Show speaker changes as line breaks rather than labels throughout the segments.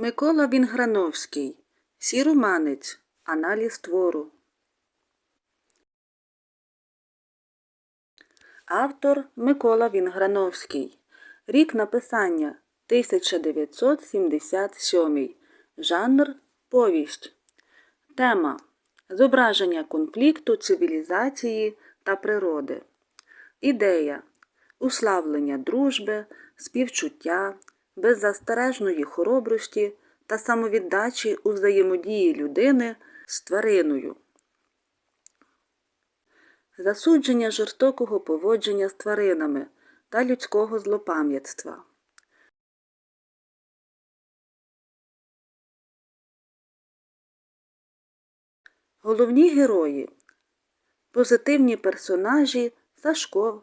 Микола Вінграновський Сіроманець. Аналіз твору. Автор Микола Вінграновський. Рік написання 1977. Жанр Повість. Тема Зображення конфлікту цивілізації та природи. Ідея Уславлення дружби, співчуття, беззастережної хоробрості та самовіддачі у взаємодії людини з твариною. Засудження жорстокого поводження з тваринами та людського злопам'ятства. Головні герої Позитивні персонажі Сашко,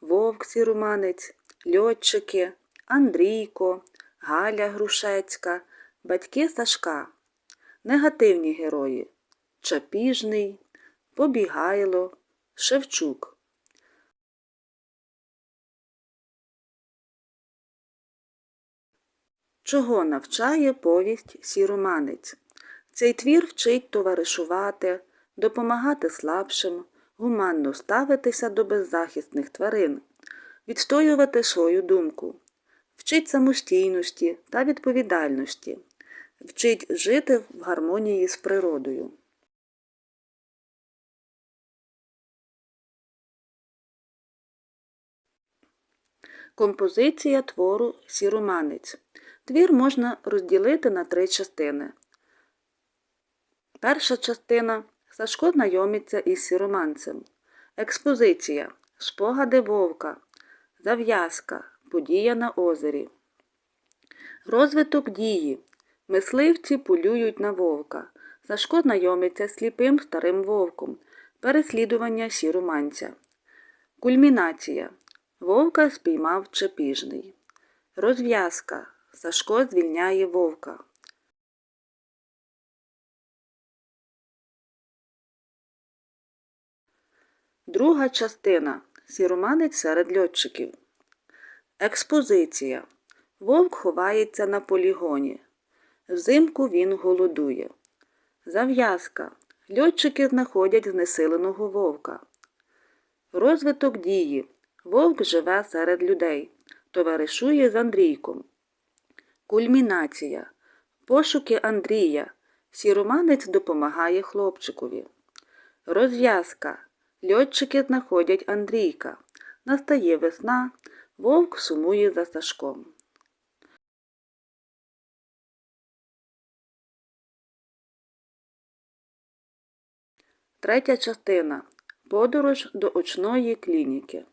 Вовк Сіроманець, льотчики, Андрійко, Галя Грушецька, батьки Сашка. Негативні герої Чапіжний, Побігайло, Шевчук. Чого навчає повість Сіроманець? Цей твір вчить товаришувати, допомагати слабшим, гуманно ставитися до беззахисних тварин, відстоювати свою думку, вчить самостійності та відповідальності, вчить жити в гармонії з природою. Композиція твору Сіроманець. Твір можна розділити на три частини. Перша частина Сашко знайомиться із сіроманцем. Експозиція. Спогади вовка. Зав'язка. Подія на озері. Розвиток дії. Мисливці полюють на вовка. Сашко знайомиться сліпим старим вовком. Переслідування сіроманця. Кульмінація. Вовка спіймав чепіжний. Розв'язка. Сашко звільняє вовка. Друга частина. Сіроманець серед льотчиків. Експозиція. Вовк ховається на полігоні. Взимку він голодує. Зав'язка. Льотчики знаходять знесиленого вовка. Розвиток дії. Вовк живе серед людей. Товаришує з Андрійком. Кульмінація. Пошуки Андрія. Сіроманець допомагає хлопчикові. Розв'язка. Льотчики знаходять Андрійка. Настає весна. Вовк сумує за Сашком. Третя частина. Подорож до очної клініки.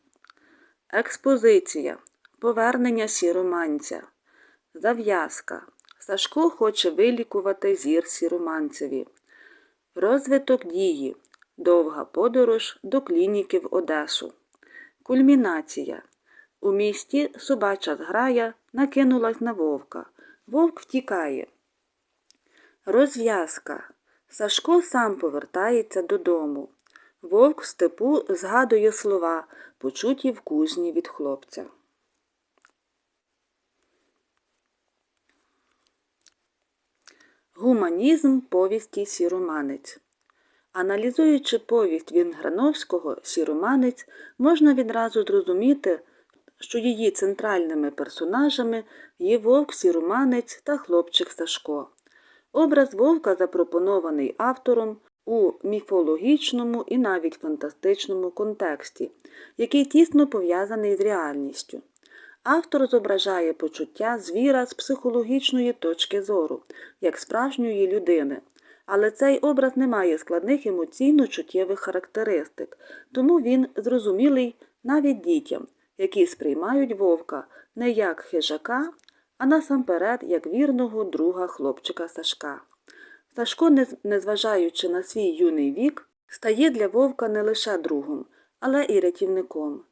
Експозиція. Повернення сіроманця. Зав'язка. Сашко хоче вилікувати зір сіроманцеві. Розвиток дії. Довга подорож до клініки в Одесу. Кульмінація. У місті собача зграя накинулась на вовка. Вовк втікає. Розв'язка. Сашко сам повертається додому. Вовк в степу згадує слова, почуті в кузні від хлопця. Гуманізм повісті Сіроманець Аналізуючи повість Вінграновського Сіроманець, можна відразу зрозуміти, що її центральними персонажами є вовк Сіроманець та хлопчик Сашко. Образ вовка запропонований автором у міфологічному і навіть фантастичному контексті, який тісно пов'язаний з реальністю. Автор зображає почуття звіра з психологічної точки зору, як справжньої людини. Але цей образ не має складних емоційно-чуттєвих характеристик, тому він зрозумілий навіть дітям, які сприймають вовка не як хижака, а насамперед як вірного друга хлопчика Сашка. Сашко, незважаючи на свій юний вік, стає для вовка не лише другом, але і рятівником.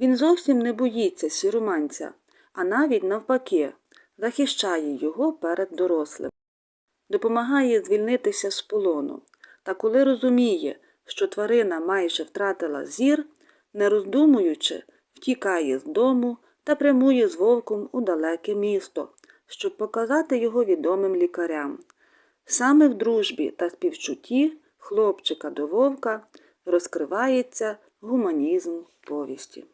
Він зовсім не боїться сіроманця, а навіть навпаки, захищає його перед дорослим допомагає звільнитися з полону, та коли розуміє, що тварина майже втратила зір, не роздумуючи, втікає з дому та прямує з вовком у далеке місто, щоб показати його відомим лікарям. Саме в дружбі та співчутті хлопчика до вовка розкривається гуманізм повісті.